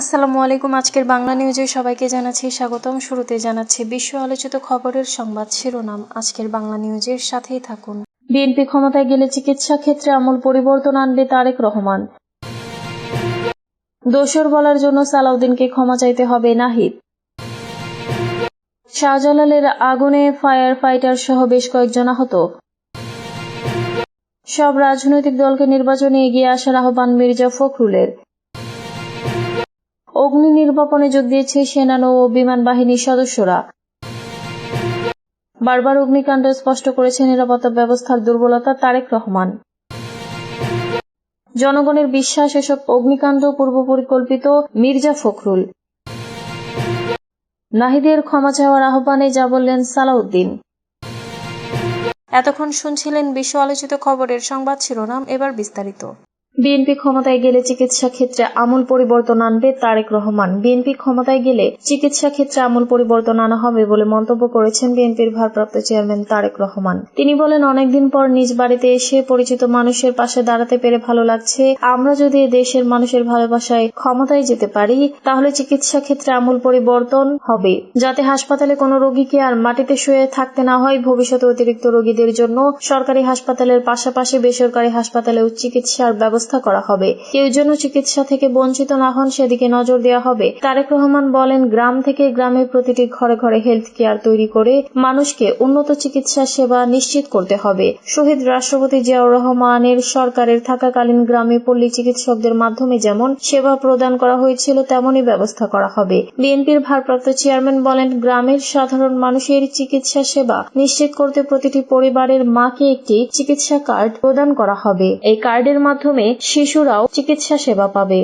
আসসালামু আলাইকুম, আজকের বাংলা নিউজে সবাইকে জানাচ্ছি স্বাগতম। শুরুতে জানাচ্ছি বিশ্ব আলোচিত খবরের সংবাদ শিরোনাম। আজকের বাংলা নিউজের সাথেই থাকুন। বিএনপি ক্ষমতায় গেলে চিকিৎসা ক্ষেত্রে আমূল পরিবর্তন আনবে তারেক রহমান। দোষর বলার জন্য সালাউদ্দিনকে ক্ষমা চাইতে হবে নাহিদ। শাহজালালের আগুনে ফায়ার ফাইটার সহ বেশ কয়েকজন আহত। সব রাজনৈতিক দলকে নির্বাচনে এগিয়ে আসার আহ্বান মির্জা ফখরুলের। অগ্নি নির্বাপনে যোগ দিয়েছে সেনা নৌ ও বিমান বাহিনীর সদস্যরা। বারবার অগ্নিকাণ্ড স্পষ্ট করেছে নিরাপত্তা ব্যবস্থার দুর্বলতা তারেক রহমান। জনগণের বিশ্বাস এসব অগ্নিকাণ্ড পূর্ব পরিকল্পিত মির্জা ফখরুল। নাহিদের ক্ষমা চাওয়ার আহ্বানে যা বললেন সালাউদ্দিন। এতক্ষণ শুনছিলেন বিশ্ব আলোচিত খবরের সংবাদ শিরোনাম, এবার বিস্তারিত। বিএনপি ক্ষমতায় গেলে চিকিৎসা ক্ষেত্রে আমূল পরিবর্তন আনবে তারেক রহমান। বিএনপি ক্ষমতায় গেলে চিকিৎসা ক্ষেত্রে আমূল পরিবর্তন আনা হবে বলে মন্তব্য করেছেন বিএনপির ভারপ্রাপ্ত চেয়ারম্যান তারেক রহমান। তিনি বলেন, অনেকদিন পর নিজ বাড়িতে এসে পরিচিত মানুষের পাশে দাঁড়াতে পেরে ভালো লাগছে। আমরা যদি দেশের মানুষের ভালোবাসায় ক্ষমতায় যেতে পারি, তাহলে চিকিৎসা ক্ষেত্রে আমূল পরিবর্তন হবে। যাতে হাসপাতালে কোনো রোগীকে আর মাটিতে শুয়ে থাকতে না হয়, ভবিষ্যতে অতিরিক্ত রোগীদের জন্য সরকারি হাসপাতালের পাশাপাশি বেসরকারি হাসপাতালেও চিকিৎসার ব্যবস্থা করা হবে। কেউ যেন চিকিৎসা থেকে বঞ্চিত না হন, সেদিকে নজর দেওয়া হবে। তারেক রহমান বলেন, গ্রাম থেকে গ্রামে প্রতিটি ঘরে ঘরে হেলথ কেয়ার তৈরি করে মানুষকে উন্নত চিকিৎসা সেবা নিশ্চিত করতে হবে। শহীদ রাষ্ট্রপতি জিয়াউর রহমানের সরকারের থাকাকালীন গ্রামে পল্লী চিকিৎসকদের মাধ্যমে যেমন সেবা প্রদান করা হয়েছিল, তেমনই ব্যবস্থা করা হবে। বিএনপির ভারপ্রাপ্ত চেয়ারম্যান বলেন, গ্রামের সাধারণ মানুষের চিকিৎসা সেবা নিশ্চিত করতে প্রতিটি পরিবারের মাকে একটি চিকিৎসা কার্ড প্রদান করা হবে। এই কার্ডের মাধ্যমে শিশুরাও চিকিৎসা সেবা পাবে।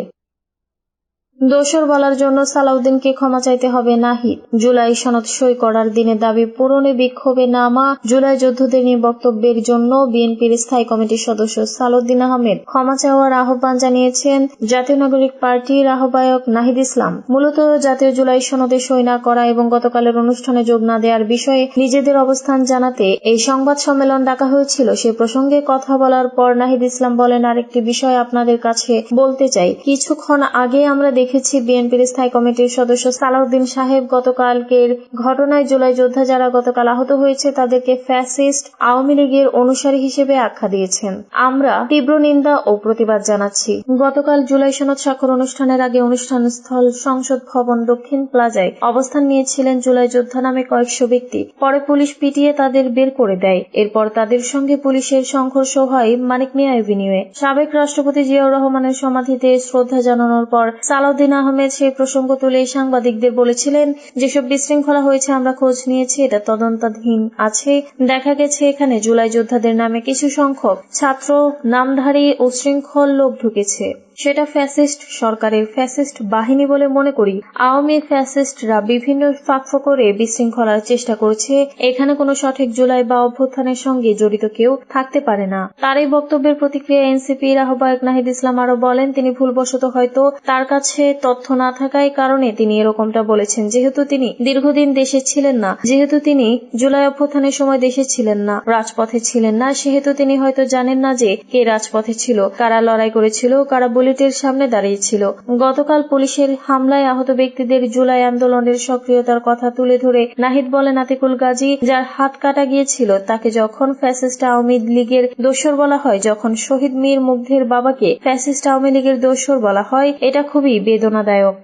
দোষর বলার জন্য সালাউদ্দিনকে ক্ষমা চাইতে হবে নাহিদ। জুলাই সনদ সই করার দিনে দাবি পূরণে বিক্ষোভে নামা জুলাই যোদ্ধাদের নিয়ে বক্তব্যের জন্য বিএনপির স্থায়ী কমিটির সদস্য সালাউদ্দিন আহমেদ। ক্ষমা চাওয়ার আহ্বান জানিয়েছেন জাতীয় নাগরিক পার্টির আহ্বায়ক নাহিদ ইসলাম। মূলত জাতীয় জুলাই সনদে সই না করা এবং গতকালের অনুষ্ঠানে যোগ না দেওয়ার বিষয়ে নিজেদের অবস্থান জানাতে এই সংবাদ সম্মেলন ডাকা হয়েছিল সে প্রসঙ্গে কথা বলার পর নাহিদ ইসলাম বলেন, আরেকটি বিষয় আপনাদের কাছে বলতে চাই। কিছুক্ষণ আগে আমরা দেখেছি বিএনপির স্থায়ী কমিটির সদস্য সালাউদ্দিন সাহেব গতকালকের ঘটনায় জুলাই যোদ্ধা যারা গতকাল আহত হয়েছে, তাদেরকে ফ্যাসিস্ট আওয়ামী লীগের অনুসারী হিসেবে আখ্যা দিয়েছেন। আমরা তীব্র নিন্দা ও প্রতিবাদ জানাচ্ছি। গতকাল জুলাই সনদ স্বাক্ষর অনুষ্ঠানের আগে অনুষ্ঠান স্থল সংসদ ভবন দক্ষিণ প্লাজায় অবস্থান নিয়েছিলেন জুলাই যোদ্ধা নামে কয়েকশো ব্যক্তি। পরে পুলিশ পিটিয়ে তাদের বের করে দেয়। এরপর তাদের সঙ্গে পুলিশের সংঘর্ষ হয় মানিক মিয়া এভিনিউয়ে। সাবেক রাষ্ট্রপতি জিয়াউর রহমানের সমাধিতে শ্রদ্ধা জানানোর পর সালাউদ্দিন আহমেদ সেই প্রসঙ্গ তুলে সাংবাদিকদের বলেছিলেন, যেসব বিশৃঙ্খলা হয়েছে আমরা খোঁজ নিয়েছি, এটা তদন্তাধীন আছে। দেখা গেছে এখানে জুলাই যোদ্ধাদের নামে কিছু সংখ্যক ছাত্র, নামধারী ও শৃঙ্খল লোক ঢুকেছে। সেটা ফ্যাসিস্ট সরকারের ফ্যাসিস্ট বাহিনী বলে মনে করি। আওয়ামী ফ্যাসিস্টরা বিভিন্ন ফাঁকফোকরে বিশৃঙ্খলার চেষ্টা করছে। এখানে কোনো সঠিক জুলাই বা অভ্যুত্থানের সঙ্গে জড়িত কেউ থাকতে পারে না। তার এই বক্তব্যের প্রতিক্রিয়া এনসিপির আহ্বায়ক নাহিদ ইসলাম আরও বলেন, তিনি ভুলবশত হয়তো তার কাছে তথ্য না থাকায় কারণে তিনি এরকমটা বলেছেন, যেহেতু তিনি দীর্ঘদিন দেশে ছিলেন না, যেহেতু তিনি জুলাই অভ্যুত্থানের সময় দেশে ছিলেন না, রাজপথে ছিলেন না, সেহেতু তিনি হয়তো জানেন না যে কে রাজপথে ছিল, কারা লড়াই করেছিল, কারা বুলেটের সামনে দাঁড়িয়েছিল। গতকাল পুলিশের হামলায় আহত ব্যক্তিদের জুলাই আন্দোলনের সক্রিয়তার কথা তুলে ধরে নাহিদ বলেন, আতিকুল গাজী যার হাত কাটা গিয়েছিল, তাকে যখন ফ্যাসিস্ট আওয়ামী লীগের দোসর বলা হয়, যখন শহীদ মীর মুগ্ধের বাবাকে ফ্যাসিস্ট আওয়ামী লীগের দোসর বলা হয়, এটা খুবই বেদনাদায়ক।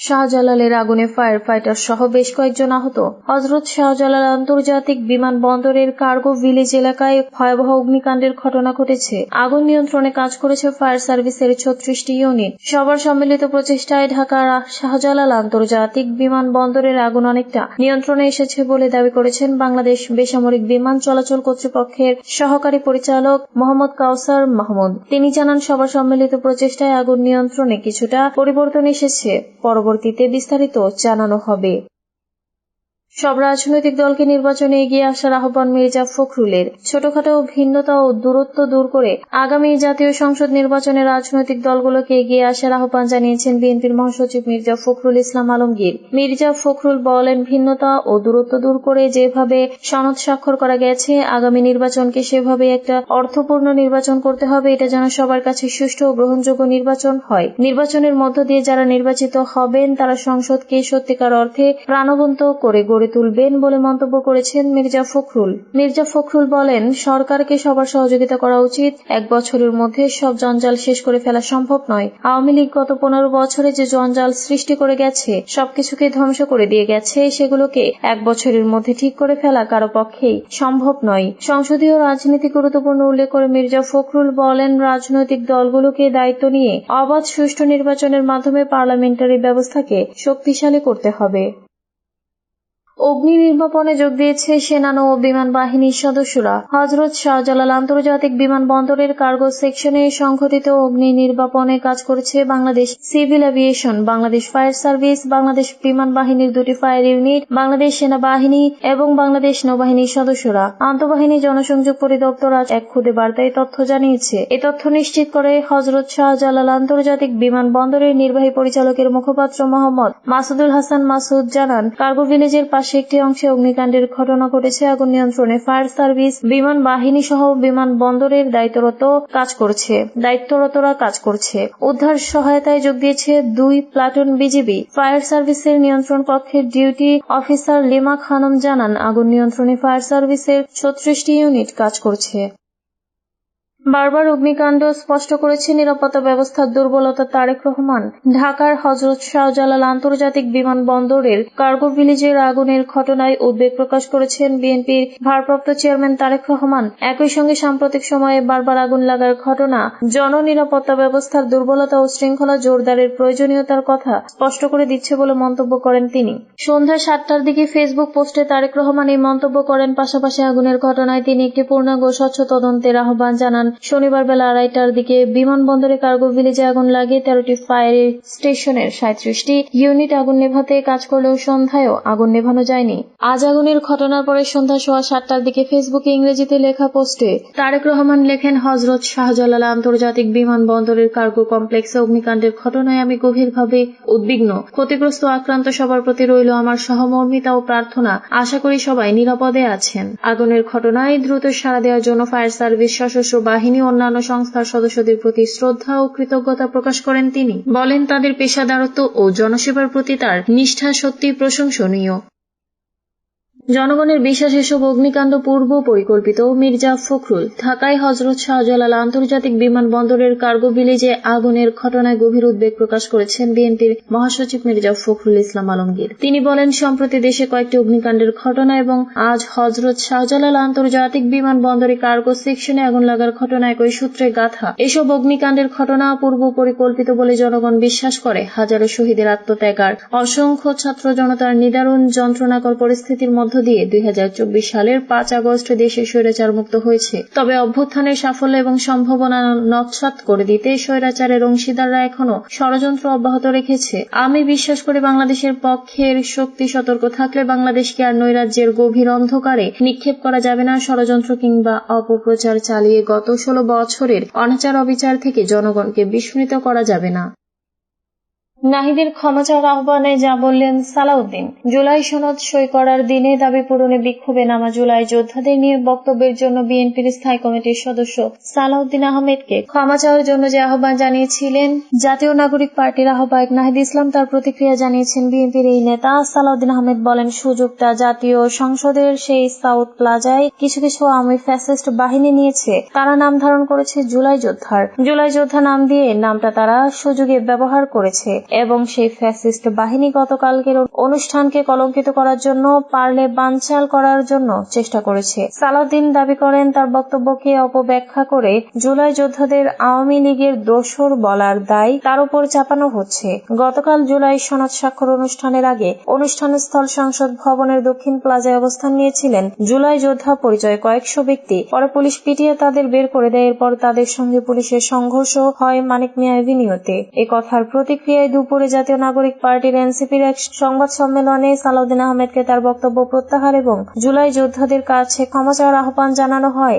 শাহজালালের আগুনে ফায়ার ফাইটার সহ বেশ কয়েকজন আহত। হজরত শাহজালাল আন্তর্জাতিক বিমানবন্দরের কার্গো ভিলেজ এলাকায় ভয়াবহ অগ্নিকাণ্ডের ঘটনা ঘটেছে। আগুন নিয়ন্ত্রণে কাজ করেছে ফায়ার সার্ভিসের ছত্রিশটি ইউনিট। সবার সম্মিলিত প্রচেষ্টায় ঢাকার শাহজালাল আন্তর্জাতিক বিমানবন্দরের আগুন অনেকটা নিয়ন্ত্রণে এসেছে বলে দাবি করেছেন বাংলাদেশ বেসামরিক বিমান চলাচল কর্তৃপক্ষের সহকারী পরিচালক মোহাম্মদ কাউসার মাহমুদ। তিনি জানান, সবার সম্মিলিত প্রচেষ্টায় আগুন নিয়ন্ত্রণে কিছুটা পরিবর্তন এসেছে। পরবর্তীতে বিস্তারিত জানানো হবে। সব রাজনৈতিক দলকে নির্বাচনে এগিয়ে আসার আহ্বান মির্জা ফখরুলের। ছোটখাটো ভিন্নতা ও দূরত্ব দূর করে আগামী জাতীয় সংসদ নির্বাচনে রাজনৈতিক দলগুলোকে এগিয়ে আসার আহ্বান জানিয়েছেন বিএনপির মহাসচিব মির্জা ফখরুল ইসলাম আলমগীর। মির্জা ফখরুল বলেন, ভিন্নতা ও দূরত্ব দূর করে যেভাবে সনদ স্বাক্ষর করা গেছে, আগামী নির্বাচনকে সেভাবে একটা অর্থপূর্ণ নির্বাচন করতে হবে, এটা যেন সবার কাছে সুষ্ঠু ও গ্রহণযোগ্য নির্বাচন হয়। নির্বাচনের মধ্য দিয়ে যারা নির্বাচিত হবেন, তারা সংসদকে সত্যিকার অর্থে প্রাণবন্ত করে গড়ে তুলবেন বলে মন্তব্য করেছেন মির্জা ফখরুল। মির্জা ফখরুল বলেন, সরকারকে সবার সহযোগিতা করা উচিত। এক বছরের মধ্যে সব জঞ্জাল শেষ করে ফেলা সম্ভব নয়। আওয়ামী লীগ গত পনেরো বছরে যে জঞ্জাল সৃষ্টি করে গেছে, সবকিছুকে ধ্বংস করে দিয়ে গেছে, সেগুলোকে এক বছরের মধ্যে ঠিক করে ফেলা কারও পক্ষেই সম্ভব নয়। সংসদীয় রাজনীতি গুরুত্বপূর্ণ উল্লেখ করে মির্জা ফখরুল বলেন, রাজনৈতিক দলগুলোকে দায়িত্ব নিয়ে অবাধ সুষ্ঠু নির্বাচনের মাধ্যমে পার্লামেন্টারি ব্যবস্থাকে শক্তিশালী করতে হবে। অগ্নি নির্বাপনে যোগ দিয়েছে সেনা নৌ বিমান বাহিনীর সদস্যরা। হজরত শাহজালাল আন্তর্জাতিক বিমানবন্দরের কার্গো সেকশনে সংঘটিত অগ্নি নির্বাপনে কাজ করেছে Bangladesh civil aviation, Bangladesh fire service, Bangladesh বিমান বাহিনীর দুটি ফায়ার ইউনিট, বাংলাদেশ সেনাবাহিনী এবং বাংলাদেশ নৌবাহিনীর সদস্যরা। আন্তঃবাহিনী জনসংযোগ পরিদপ্তর আজ এক খুদে বার্তায় তথ্য জানিয়েছে। এ তথ্য নিশ্চিত করে হজরত শাহজালাল আন্তর্জাতিক বিমানবন্দরের নির্বাহী পরিচালকের মুখপাত্র মোহাম্মদ মাসুদুল হাসান মাসুদ জানান, কার্গো ভিলেজের পাশে একটি অংশে অগ্নিকাণ্ডের ঘটনা ঘটেছে। আগুন নিয়ন্ত্রণে ফায়ার সার্ভিস, বিমান বাহিনী সহ বিমান বন্দরের দায়িত্বরত কাজ করছে। দায়িত্বরতরা কাজ করছে। উদ্ধার সহায়তায় যোগ দিয়েছে দুই প্লাটুন বিজিবি। ফায়ার সার্ভিসের নিয়ন্ত্রণ কক্ষের ডিউটি অফিসার লিমা খানম জানান, আগুন নিয়ন্ত্রণে ফায়ার সার্ভিসের ছত্রিশটি ইউনিট কাজ করছে। বারবার অগ্নিকাণ্ড স্পষ্ট করেছে নিরাপত্তা ব্যবস্থার দুর্বলতা তারেক রহমান। ঢাকার হজরত শাহজালাল আন্তর্জাতিক বিমানবন্দরের কার্গো ভিলেজের আগুনের ঘটনায় উদ্বেগ প্রকাশ করেছেন বিএনপির ভারপ্রাপ্ত চেয়ারম্যান তারেক রহমান। একই সঙ্গে সাম্প্রতিক সময়ে বারবার আগুন লাগার ঘটনা, জননিরাপত্তা ব্যবস্থার দুর্বলতা ও শৃঙ্খলা জোরদারের প্রয়োজনীয়তার কথা স্পষ্ট করে দিচ্ছে বলে মন্তব্য করেন তিনি। সন্ধ্যা সাতটার দিকে ফেসবুক পোস্টে তারেক রহমান এই মন্তব্য করেন। পাশাপাশি আগুনের ঘটনায় তিনি একটি পূর্ণাঙ্গ স্বচ্ছ তদন্তের আহ্বান জানান। শনিবার বেলা আড়াইটার দিকে বিমানবন্দরে কার্গো ভিলেজে আগুন লাগে তেরোটি ফায়ার স্টেশনের সাঁত্রিশটি ইউনিট আগুন নেভাতে কাজ করলেও সন্ধ্যায়ও আগুন নেভানো যায়নি। আজ আগুনের ঘটনার পরে সন্ধ্যা সোয়া সাতটার দিকে ফেসবুকে ইংরেজিতে লেখা পোস্টে তারেক রহমান লেখেন হজরত শাহজালাল আন্তর্জাতিক বিমানবন্দরের কার্গো কমপ্লেক্সে অগ্নিকাণ্ডের ঘটনায় আমি গভীরভাবে উদ্বিগ্ন। ক্ষতিগ্রস্ত আক্রান্ত সবার প্রতি রইল আমার সহমর্মিতা ও প্রার্থনা। আশা করি সবাই নিরাপদে আছেন। আগুনের ঘটনায় দ্রুত সাড়া দেওয়ার জন্য ফায়ার সার্ভিস সশস্ত্র বাহিনী অন্যান্য সংস্থার সদস্যদের প্রতি শ্রদ্ধা ও কৃতজ্ঞতা প্রকাশ করেন তিনি। বলেন, তাদের পেশাদারত্ব ও জনসেবার প্রতি তার নিষ্ঠা সত্যি প্রশংসনীয়। জনগণের বিশ্বাস এসব অগ্নিকাণ্ড পূর্ব পরিকল্পিত। মির্জা ফখরুল, ঢাকায় হজরত শাহজালাল আন্তর্জাতিক বিমানবন্দরের কার্গো ভিলেজে আগুনের ঘটনায় গভীর উদ্বেগ প্রকাশ করেছেন বিএনপির মহাসচিব মির্জা ফখরুল ইসলাম আলমগীর। তিনি বলেন, সম্প্রতি দেশে কয়েকটি অগ্নিকাণ্ডের ঘটনা এবং আজ হজরত শাহজালাল আন্তর্জাতিক বিমানবন্দরে কার্গো সেকশনে আগুন লাগার ঘটনা একই সূত্রে গাথা। এসব অগ্নিকাণ্ডের ঘটনা পূর্ব পরিকল্পিত বলে জনগণ বিশ্বাস করে, হাজারো শহীদের আত্মত্যাগ আর অসংখ্য ছাত্র জনতার নিদারুণ যন্ত্রণাকর পরিস্থিতির মধ্য দিয়ে দুই হাজার চব্বিশ সালের পাঁচ আগস্ট দেশে স্বৈরাচার মুক্ত হয়েছে। তবে অভ্যুত্থানের সাফল্য এবং সম্ভাবনা নৎসাত করে দিতে স্বৈরাচারের অংশীদাররা এখনও ষড়যন্ত্র অব্যাহত রেখেছে। আমি বিশ্বাস করি বাংলাদেশের পক্ষের শক্তি সতর্ক থাকলে বাংলাদেশকে আর নৈরাজ্যের গভীর অন্ধকারে নিক্ষেপ করা যাবে না। ষড়যন্ত্র কিংবা অপপ্রচার চালিয়ে গত ষোলো বছরের অনাচার অবিচার থেকে জনগণকে বিস্মৃত করা যাবে না। নাহিদের ক্ষমা চাওয়ার আহ্বানে যা বললেন সালাউদ্দিন। জুলাই সনদ সই করার দিনে দাবি পূরণে বিক্ষোভে নামা জুলাই যোদ্ধাদের নিয়ে বক্তব্যের জন্য বিএনপির স্থায়ী কমিটির সদস্য সালাউদ্দিন আহমেদকে ক্ষমা চাওয়ার জন্য যে আহ্বান জানিয়েছিলেন, জাতীয় নাগরিক পার্টির আহ্বায়ক নাহিদ ইসলাম তার প্রতিক্রিয়া জানিয়েছেন বিএনপির এই নেতা। সালাউদ্দিন আহমেদ বলেন, সুযোগটা জাতীয় সংসদের সেই সাউথ প্লাজায় কিছু কিছু আওয়ামী ফ্যাসিস্ট বাহিনী নিয়েছে। তারা নাম ধারণ করেছে জুলাই যোদ্ধার। জুলাই যোদ্ধা নাম দিয়ে নামটা তারা সুযোগে ব্যবহার করেছে। এবং সেই ফ্যাসিস্ট বাহিনী গতকালকের অনুষ্ঠানকে কলঙ্কিত করার জন্য পারলে বানচাল করার জন্য চেষ্টা করেছে। সালাউদ্দিন দাবি করেন, তার বক্তব্যকে অপব্যাখ্যা করে জুলাই যোদ্ধাদের আওয়ামী লীগের দোসর বলার দায় তার উপর চাপানো হচ্ছে। গতকাল জুলাই সনদ স্বাক্ষর অনুষ্ঠানের আগে অনুষ্ঠানস্থল সংসদ ভবনের দক্ষিণ প্লাজায় অবস্থান নিয়েছিলেন জুলাই যোদ্ধা পরিচয় কয়েকশো ব্যক্তি। পরে পুলিশ পিটিয়ে তাদের বের করে দেয়। এরপর তাদের সঙ্গে পুলিশের সংঘর্ষ হয় মানিক মিয়া এভিনিউতে। এ কথার প্রতিক্রিয়ায় দুপুরে জাতীয় নাগরিক পার্টির এনসিপির এক সংবাদ সম্মেলনে সালাউদ্দিন আহমেদকে তার বক্তব্য প্রত্যাহার এবং জুলাই যোদ্ধাদের কাছে ক্ষমা চাওয়ার আহ্বান জানানো হয়।